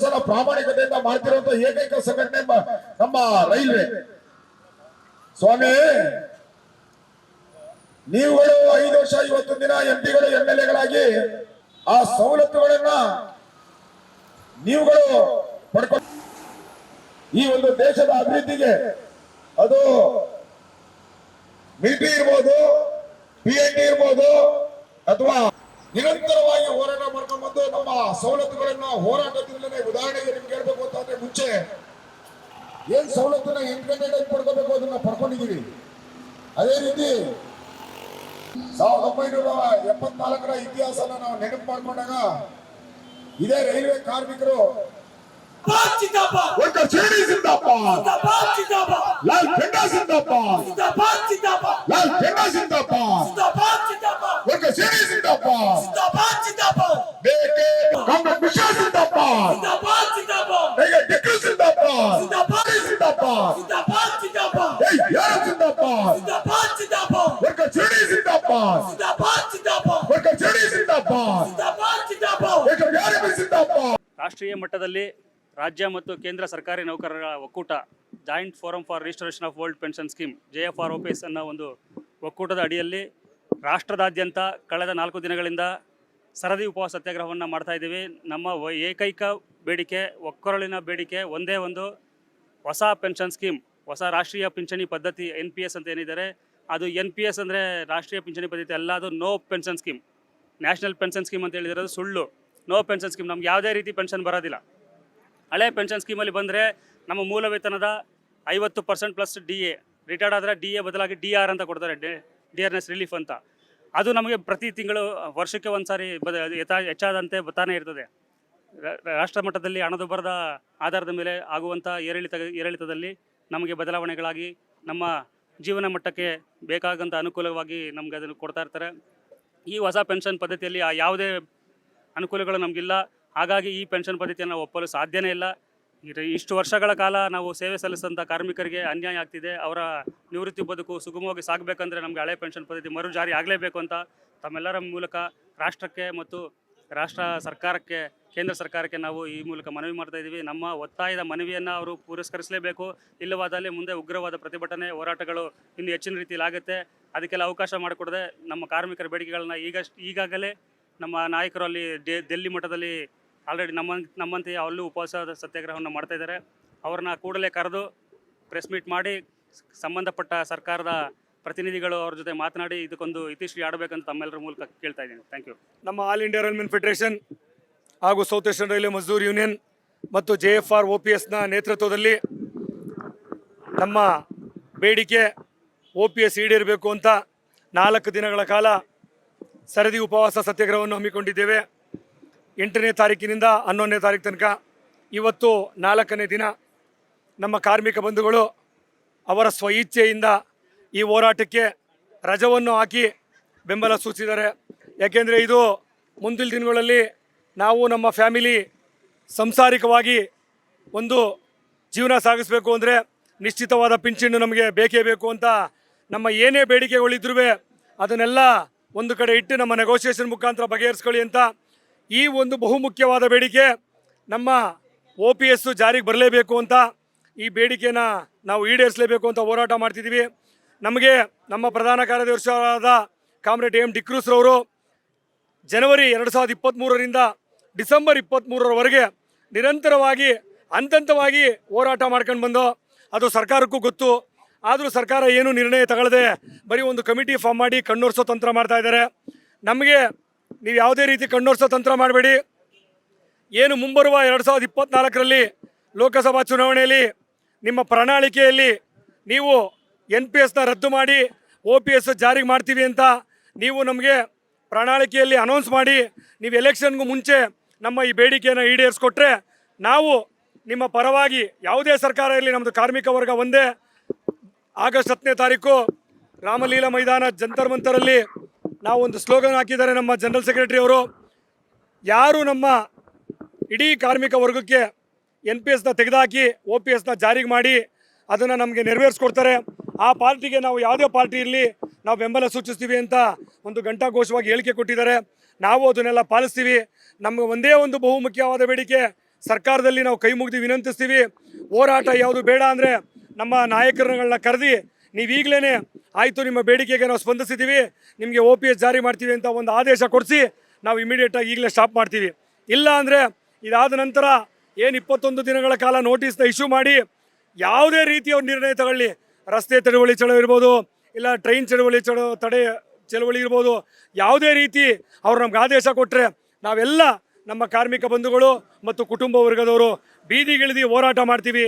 ಕೆಲಸನ ಪ್ರಾಮಾಣಿಕತೆಯಿಂದ ಮಾಡ್ತಿರುವಂತ ಏಕೈಕ ಸಂಘಟನೆ ನಮ್ಮ ರೈಲ್ವೆ. ಸ್ವಾಮಿ, ನೀವುಗಳು ಐದು ವರ್ಷ ಇವತ್ತು ದಿನ ಎಂಪಿಗಳು ಎಂ ಆ ಸವಲತ್ತುಗಳನ್ನ ನೀವುಗಳು ಪಡ್ಕೊಂಡು ಈ ಒಂದು ದೇಶದ ಅಭಿವೃದ್ಧಿಗೆ ಅದು ಮಿಲಿಟರಿ ಇರ್ಬೋದು ಪಿ ಎನ್ ಇರ್ಬೋದು, ಅಥವಾ ನಿರಂತರವಾಗಿ ಸಂಬಂಧ ನಮ್ಮ ಸವಲತ್ತುಗಳನ್ನ ಹೋರಾಟದಿಂದಲೇ ಉದಾಹರಣೆಗೆ ನಿಮ್ಗೆ ಹೇಳ್ಬೇಕು ಅಂತಂದ್ರೆ ಮುಂಚೆ ಏನ್ ಸವಲತ್ತನ್ನ ಇಂಪ್ಲಿಮೆಂಟ್ ಆಗಿ ಪಡ್ಕೋಬೇಕು ಅದನ್ನ ಪಡ್ಕೊಂಡಿದ್ದೀವಿ. ಅದೇ ರೀತಿ ಸಾವಿರದ ಒಂಬೈನೂರ ಎಪ್ಪತ್ನಾಲ್ಕರ ಇತಿಹಾಸನ ನಾವು ನೆನಪು ಮಾಡ್ಕೊಂಡಾಗ ಇದೇ ರೈಲ್ವೆ ಕಾರ್ಮಿಕರು ಲಾಲ್ ಲಾಲ್ ರಾಷ್ಟ್ರೀಯ ಮಟ್ಟದಲ್ಲಿ ರಾಜ್ಯ ಮತ್ತು ಕೇಂದ್ರ ಸರ್ಕಾರಿ ನೌಕರರ ಒಕ್ಕೂಟ, joint forum for registration of old pension scheme J F R OPS S ಅನ್ನೋ ಒಂದು ಒಕ್ಕೂಟದ ಅಡಿಯಲ್ಲಿ ರಾಷ್ಟ್ರದಾದ್ಯಂತ ಕಳೆದ ನಾಲ್ಕು ದಿನಗಳಿಂದ ಸರದಿ ಉಪವಾಸ ಸತ್ಯಾಗ್ರಹವನ್ನು ಮಾಡ್ತಾ ಇದ್ದೀವಿ. ನಮ್ಮ ಏಕೈಕ ಬೇಡಿಕೆ, ಒಕ್ಕೊರಳಿನ ಬೇಡಿಕೆ ಒಂದೇ ಒಂದು ಹೊಸ ಪೆನ್ಷನ್ ಸ್ಕೀಮ್, ಹೊಸ ರಾಷ್ಟ್ರೀಯ ಪಿಂಚಣಿ ಪದ್ಧತಿ ಎನ್ ಪಿ ಎಸ್ ಅಂತ ಏನಿದ್ದಾರೆ, ಅದು ಎನ್ ಪಿ ಎಸ್ ಅಂದರೆ ರಾಷ್ಟ್ರೀಯ ಪಿಂಚಣಿ ಪದ್ಧತಿ ಅಲ್ಲ, ಅದು no pension scheme. National pension scheme ಅಂತ ಅದು ಸುಳ್ಳು. ನೋ ಪೆನ್ಷನ್ ಸ್ಕೀಮ್ ನಮ್ಗೆ ಯಾವುದೇ ರೀತಿ ಪೆನ್ಷನ್ ಬರೋದಿಲ್ಲ. ಹಳೆ ಪೆನ್ಷನ್ ಸ್ಕೀಮಲ್ಲಿ ಬಂದರೆ ನಮ್ಮ ಮೂಲ ವೇತನದ ಐವತ್ತು percent plus D A retired ಆದರೆ ಡಿ ಎ ಬದಲಾಗಿ ಡಿ ಆರ್ ಅಂತ ಕೊಡ್ತಾರೆ. ಡಿ ಡಿ ಎಸ್ ರಿಲೀಫ್ ಅಂತ. ಅದು ನಮಗೆ ಪ್ರತಿ ತಿಂಗಳು ವರ್ಷಕ್ಕೆ ಒಂದು ಸಾರಿ ಬದ ಹೆಚ್ಚಾದಂತೆ ಬರ್ತಾನೆ ಇರ್ತದೆ. ರಾಷ್ಟ್ರ ಮಟ್ಟದಲ್ಲಿ ಹಣದುಬ್ಬರದ ಆಧಾರದ ಮೇಲೆ ಆಗುವಂಥ ಏರಿಳಿತ, ಏರಿಳಿತದಲ್ಲಿ ನಮಗೆ ಬದಲಾವಣೆಗಳಾಗಿ ನಮ್ಮ ಜೀವನ ಮಟ್ಟಕ್ಕೆ ಬೇಕಾದಂಥ ಅನುಕೂಲವಾಗಿ ನಮಗೆ ಅದನ್ನು ಕೊಡ್ತಾ ಇರ್ತಾರೆ. ಈ ಹೊಸ ಪೆನ್ಷನ್ ಪದ್ಧತಿಯಲ್ಲಿ ಆ ಯಾವುದೇ ಅನುಕೂಲಗಳು ನಮಗಿಲ್ಲ. ಹಾಗಾಗಿ ಈ ಪೆನ್ಷನ್ ಪದ್ಧತಿಯನ್ನು ಒಪ್ಪಲು ಸಾಧ್ಯನೇ ಇಲ್ಲ. ಇಷ್ಟು ವರ್ಷಗಳ ಕಾಲ ನಾವು ಸೇವೆ ಸಲ್ಲಿಸಿದಂಥ ಕಾರ್ಮಿಕರಿಗೆ ಅನ್ಯಾಯ ಆಗ್ತಿದೆ. ಅವರ ನಿವೃತ್ತಿ ಬದುಕು ಸುಗಮವಾಗಿ ಸಾಗಬೇಕಂದ್ರೆ ನಮಗೆ ಹಳೆ ಪೆನ್ಷನ್ ಪದ್ಧತಿ ಮರು ಜಾರಿ ಆಗಲೇಬೇಕು ಅಂತ ತಮ್ಮೆಲ್ಲರ ಮೂಲಕ ರಾಷ್ಟ್ರಕ್ಕೆ ಮತ್ತು ರಾಷ್ಟ್ರ ಸರ್ಕಾರಕ್ಕೆ, ಕೇಂದ್ರ ಸರ್ಕಾರಕ್ಕೆ ನಾವು ಈ ಮೂಲಕ ಮನವಿ ಮಾಡ್ತಾ ಇದ್ದೀವಿ. ನಮ್ಮ ಒತ್ತಾಯದ ಮನವಿಯನ್ನು ಅವರು ಪುರಸ್ಕರಿಸಲೇಬೇಕು. ಇಲ್ಲವಾದಲ್ಲಿ ಮುಂದೆ ಉಗ್ರವಾದ ಪ್ರತಿಭಟನೆ, ಹೋರಾಟಗಳು ಇನ್ನು ಹೆಚ್ಚಿನ ರೀತಿಯಲ್ಲಿ ಆಗುತ್ತೆ. ಅದಕ್ಕೆಲ್ಲ ಅವಕಾಶ ಮಾಡಿಕೊಡದೆ ನಮ್ಮ ಕಾರ್ಮಿಕರ ಬೇಡಿಕೆಗಳನ್ನ ಈಗ ಈಗಾಗಲೇ ನಮ್ಮ ನಾಯಕರು ಅಲ್ಲಿ ಡೆಲ್ಲಿ ದೆಲ್ಲಿ ಮಟ್ಟದಲ್ಲಿ ಆಲ್ರೆಡಿ ನಮ್ಮ ನಮ್ಮಂತೆ ಅಲ್ಲೂ ಉಪವಾಸ ಸತ್ಯಾಗ್ರಹವನ್ನು ಮಾಡ್ತಾ ಇದ್ದಾರೆ. ಅವ್ರನ್ನ ಕೂಡಲೇ ಕರೆದು ಪ್ರೆಸ್ ಮೀಟ್ ಮಾಡಿ ಸಂಬಂಧಪಟ್ಟ ಸರ್ಕಾರದ ಪ್ರತಿನಿಧಿಗಳು ಅವ್ರ ಜೊತೆ ಮಾತನಾಡಿ ಇದಕ್ಕೊಂದು ಇತಿಶ್ರೀ ಆಡಬೇಕಂತ ತಮ್ಮೆಲ್ಲರ ಮೂಲಕ ಕೇಳ್ತಾ ಇದ್ದೀನಿ. ಥ್ಯಾಂಕ್ ಯು ನಮ್ಮ ಆಲ್ ಇಂಡಿಯಾ ರೈಲ್ಮೆನ್ ಫೆಡರೇಷನ್ ಹಾಗೂ South Asian railway Mazdoor union ಮತ್ತು J F R O P ಎಸ್ನ ನೇತೃತ್ವದಲ್ಲಿ ನಮ್ಮ ಬೇಡಿಕೆ ಒ ಪಿ ಎಸ್ ಈಡೇರಬೇಕು ಅಂತ ನಾಲ್ಕು ದಿನಗಳ ಕಾಲ ಸರದಿ ಉಪವಾಸ ಸತ್ಯಾಗ್ರಹವನ್ನು ಹಮ್ಮಿಕೊಂಡಿದ್ದೇವೆ. ಎಂಟನೇ ತಾರೀಕಿನಿಂದ ಹನ್ನೊಂದನೇ ತಾರೀಕು ತನಕ ಇವತ್ತು ನಾಲ್ಕನೇ ದಿನ ನಮ್ಮ ಕಾರ್ಮಿಕ ಬಂಧುಗಳು ಅವರ ಸ್ವಇಚ್ಛೆಯಿಂದ ಈ ಹೋರಾಟಕ್ಕೆ ರಜವನ್ನು ಹಾಕಿ ಬೆಂಬಲ ಸೂಚಿಸಿದ್ದಾರೆ. ಯಾಕೆಂದರೆ ಇದು ಮುಂದಿನ ದಿನಗಳಲ್ಲಿ ನಾವು ನಮ್ಮ ಫ್ಯಾಮಿಲಿ ಸಂಸಾರಿಕವಾಗಿ ಒಂದು ಜೀವನ ಸಾಗಿಸಬೇಕು ಅಂದರೆ ನಿಶ್ಚಿತವಾದ ಪಿಂಚಣಿ ನಮಗೆ ಬೇಕೇ ಬೇಕು ಅಂತ ನಮ್ಮ ಏನೇ ಬೇಡಿಕೆಗಳಿದ್ರೂ ಅದನ್ನೆಲ್ಲ ಒಂದು ಕಡೆ ಇಟ್ಟು ನಮ್ಮ ನೆಗೋಷಿಯೇಷನ್ ಮುಖಾಂತರ ಬಗೆಹರಿಸ್ಕೊಳ್ಳಿ ಅಂತ ಈ ಒಂದು ಬಹುಮುಖ್ಯವಾದ ಬೇಡಿಕೆ ನಮ್ಮ ಒ ಪಿ ಎಸ್ ಜಾರಿಗೆ ಬರಲೇಬೇಕು ಅಂತ ಈ ಬೇಡಿಕೆನ ನಾವು ಈಡೇರಿಸಲೇಬೇಕು ಅಂತ ಹೋರಾಟ ಮಾಡ್ತಿದ್ದೀವಿ. ನಮಗೆ ನಮ್ಮ ಪ್ರಧಾನ ಕಾರ್ಯದರ್ಶಿಯಾದ ಕಾಮ್ರೇಡ್ ಎಂ ಡಿಕ್ರೂಸ್ರವರು ಜನವರಿ ಎರಡು ಸಾವಿರದ ಇಪ್ಪತ್ತ್ಮೂರರಿಂದ ಡಿಸೆಂಬರ್ ಇಪ್ಪತ್ತ್ಮೂರರವರೆಗೆ ನಿರಂತರವಾಗಿ ಹಂತವಾಗಿ ಹೋರಾಟ ಮಾಡ್ಕೊಂಡು ಬಂದು, ಅದು ಸರ್ಕಾರಕ್ಕೂ ಗೊತ್ತು ಆದರೂ ಸರ್ಕಾರ ಏನು ನಿರ್ಣಯ ತಗೊಳ್ಳದೆ ಬರೀ ಒಂದು ಕಮಿಟಿ ಫಾರ್ಮ್ ಮಾಡಿ ಕಣ್ಣೋರ್ಸೋ ತಂತ್ರ ಮಾಡ್ತಾ ಇದ್ದಾರೆ. ನಮಗೆ ನೀವು ಯಾವುದೇ ರೀತಿ ಕಣ್ಣೋರ್ಸೋ ತಂತ್ರ ಮಾಡಬೇಡಿ. ಏನು ಮುಂಬರುವ ಎರಡು ಸಾವಿರದ ಇಪ್ಪತ್ತ್ನಾಲ್ಕರಲ್ಲಿ ಲೋಕಸಭಾ ಚುನಾವಣೆಯಲ್ಲಿ, ನಿಮ್ಮ ಪ್ರಣಾಳಿಕೆಯಲ್ಲಿ ನೀವು ಎನ್ ಪಿ ಎಸ್ನ ರದ್ದು ಮಾಡಿ ಒ ಪಿ ಎಸ್ ಜಾರಿಗೆ ಮಾಡ್ತೀವಿ ಅಂತ ನೀವು ನಮಗೆ ಪ್ರಣಾಳಿಕೆಯಲ್ಲಿ ಅನೌನ್ಸ್ ಮಾಡಿ ನೀವು ಎಲೆಕ್ಷನ್ಗೂ ಮುಂಚೆ ನಮ್ಮ ಈ ಬೇಡಿಕೆಯನ್ನು ಈಡೇರಿಸ್ಕೊಟ್ರೆ ನಾವು ನಿಮ್ಮ ಪರವಾಗಿ ಯಾವುದೇ ಸರ್ಕಾರ ಇರಲಿ ನಮ್ಮದು ಕಾರ್ಮಿಕ ವರ್ಗ ಒಂದೇ ಆಗಸ್ಟ್ ಹತ್ತನೇ ತಾರೀಕು ರಾಮಲೀಲಾ ಮೈದಾನ ಜಂತರ್ ಮಂತರಲ್ಲಿ ನಾವು ಒಂದು ಸ್ಲೋಗನ್ ಹಾಕಿದ್ದಾರೆ ನಮ್ಮ ಜನರಲ್ ಸೆಕ್ರೆಟರಿ ಅವರು. ಯಾರು ನಮ್ಮ ಇಡೀ ಕಾರ್ಮಿಕ ವರ್ಗಕ್ಕೆ ಎನ್ ಪಿ ಎಸ್ನ ತೆಗೆದುಹಾಕಿ ಒ ಪಿ ಎಸ್ನ ಜಾರಿಗೆ ಮಾಡಿ ಅದನ್ನು ನಮಗೆ ನೆರವೇರಿಸ್ಕೊಡ್ತಾರೆ. ಆ ಪಾರ್ಟಿಗೆ ನಾವು ಯಾವುದೇ ಪಾರ್ಟಿ ಇರಲಿ ನಾವು ಬೆಂಬಲ ಸೂಚಿಸ್ತೀವಿ ಅಂತ ಒಂದು ಘಂಟಾಘೋಷವಾಗಿ ಹೇಳಿಕೆ ಕೊಟ್ಟಿದ್ದಾರೆ. ನಾವು ಅದನ್ನೆಲ್ಲ ಪಾಲಿಸ್ತೀವಿ. ನಮಗೆ ಒಂದೇ ಒಂದು ಬಹುಮುಖ್ಯವಾದ ಬೇಡಿಕೆ ಸರ್ಕಾರದಲ್ಲಿ ನಾವು ಕೈ ಮುಗಿದು ವಿನಂತಿಸ್ತೀವಿ. ಹೋರಾಟ ಯಾವುದು ಬೇಡ ಅಂದರೆ ನಮ್ಮ ನಾಯಕರುಗಳನ್ನ ಕರೆದಿ ನೀವು ಈಗಲೇ ಆಯಿತು ನಿಮ್ಮ ಬೇಡಿಕೆಗೆ ನಾವು ಸ್ಪಂದಿಸಿದ್ದೀವಿ ನಿಮಗೆ ಒ ಪಿ ಎಸ್ ಜಾರಿ ಮಾಡ್ತೀವಿ ಅಂತ ಒಂದು ಆದೇಶ ಕೊಡಿಸಿ ನಾವು ಇಮಿಡಿಯೇಟಾಗಿ ಈಗಲೇ ಸ್ಟಾಪ್ ಮಾಡ್ತೀವಿ. ಇಲ್ಲ ಅಂದರೆ ಇದಾದ ನಂತರ ಏನು ಇಪ್ಪತ್ತೊಂದು ದಿನಗಳ ಕಾಲ ನೋಟಿಸ್ನ ಇಶ್ಯೂ ಮಾಡಿ ಯಾವುದೇ ರೀತಿಯ ಒಂದು ನಿರ್ಣಯ ತಗೊಳ್ಳಿ. ರಸ್ತೆ ಚಳವಳಿ ಚಳವ ಇರ್ಬೋದು, ಇಲ್ಲ ಟ್ರೈನ್ ಚಳವಳಿ ಚಳ, ತಡೆ ಚಳವಳಿ ಇರ್ಬೋದು, ಯಾವುದೇ ರೀತಿ ಅವ್ರು ನಮ್ಗೆ ಆದೇಶ ಕೊಟ್ಟರೆ ನಾವೆಲ್ಲ ನಮ್ಮ ಕಾರ್ಮಿಕ ಬಂಧುಗಳು ಮತ್ತು ಕುಟುಂಬ ವರ್ಗದವರು ಬೀದಿಗಿಳಿದು ಹೋರಾಟ ಮಾಡ್ತೀವಿ.